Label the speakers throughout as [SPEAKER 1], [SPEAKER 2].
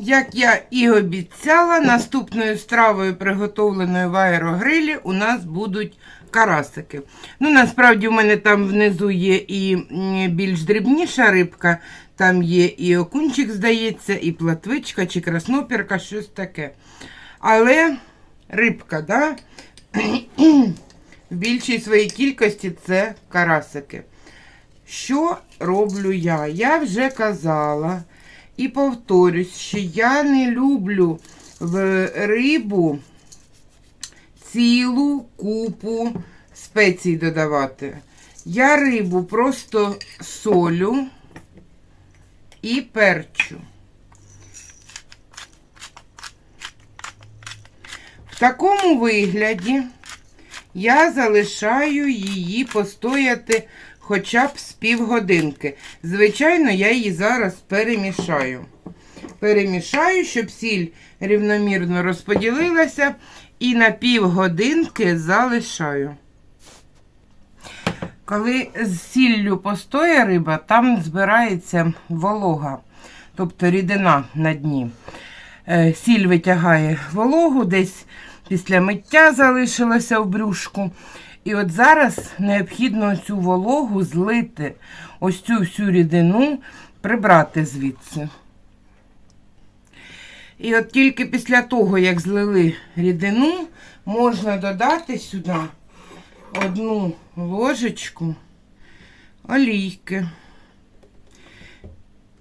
[SPEAKER 1] Як я і обіцяла, наступною стравою, приготовленою в аерогрилі, у нас будуть карасики. Ну, насправді, у мене там внизу є і більш дрібніша рибка, там є і окунчик, здається, і платвичка, чи краснопірка, щось таке. Але рибка, да? в більшій своїй кількості це карасики. Що роблю я? Я вже казала і повторюсь, що я не люблю в рибу цілу купу спецій додавати. Я рибу просто солю і перчу. В такому вигляді я залишаю її постояти хоча б з півгодинки. Звичайно, я її зараз перемішаю. Перемішаю, щоб сіль рівномірно розподілилася, і на півгодинки залишаю. Коли з сіллю постоє риба, там збирається волога, тобто рідина на дні. Е, Сіль витягає вологу, десь після миття залишилося в брюшку. І от зараз необхідно цю вологу злити, ось цю всю рідину прибрати звідси. І от тільки після того, як злили рідину, можна додати сюди одну ложечку олійки.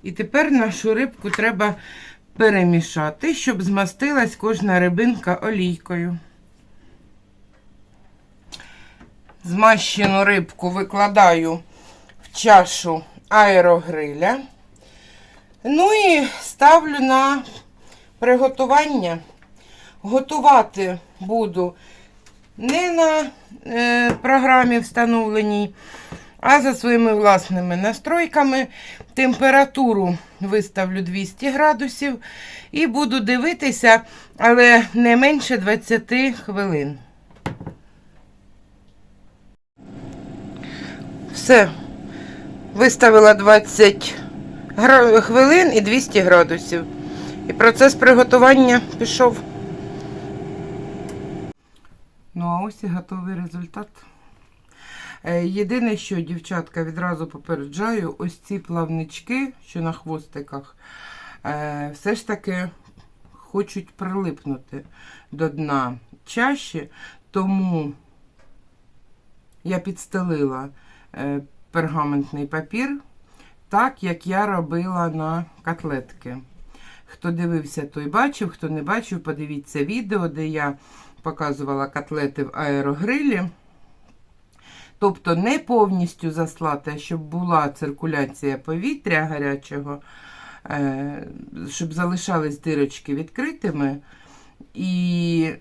[SPEAKER 1] І тепер нашу рибку треба перемішати, щоб змастилась кожна рибинка олійкою. Змащену рибку викладаю в чашу аерогриля. Ну і ставлю на приготування. Готувати буду не на е, програмі встановленій, а за своїми власними настройками. Температуру виставлю 200 градусів і буду дивитися, але не менше 20 хвилин. Все. Виставила 20 хвилин і 200 градусів. І процес приготування пішов. Ну, а ось і готовий результат. Е, Єдине, що, дівчатка, відразу попереджаю, ось ці плавнички, що на хвостиках, е, все ж таки хочуть прилипнути до дна чаші, тому я підстелила пергаментний папір, так як я робила на котлетки. Хто дивився, той бачив, хто не бачив, подивіться відео, де я показувала котлети в аерогрилі. Тобто не повністю заслати, а щоб була циркуляція повітря гарячого, е, щоб залишались дирочки відкритими. І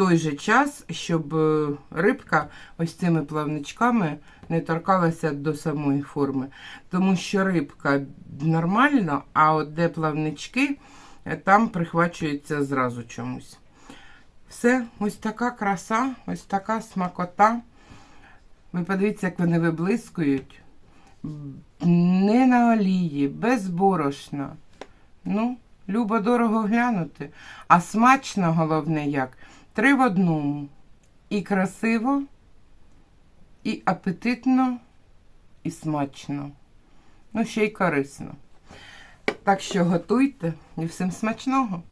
[SPEAKER 1] той же час, щоб е, рибка ось цими плавничками не торкалася до самої форми. Тому що рибка нормально, а от де плавнички, е, там прихвачується зразу чомусь. Все, ось така краса, ось така смакота. Ви подивіться, як вони виблискують. Не на олії, без борошна. Ну, любо дорого глянути. А смачно, головне, як. Три в одному. І красиво, і апетитно, і смачно. Ну, ще й корисно. Так що готуйте і всім смачного!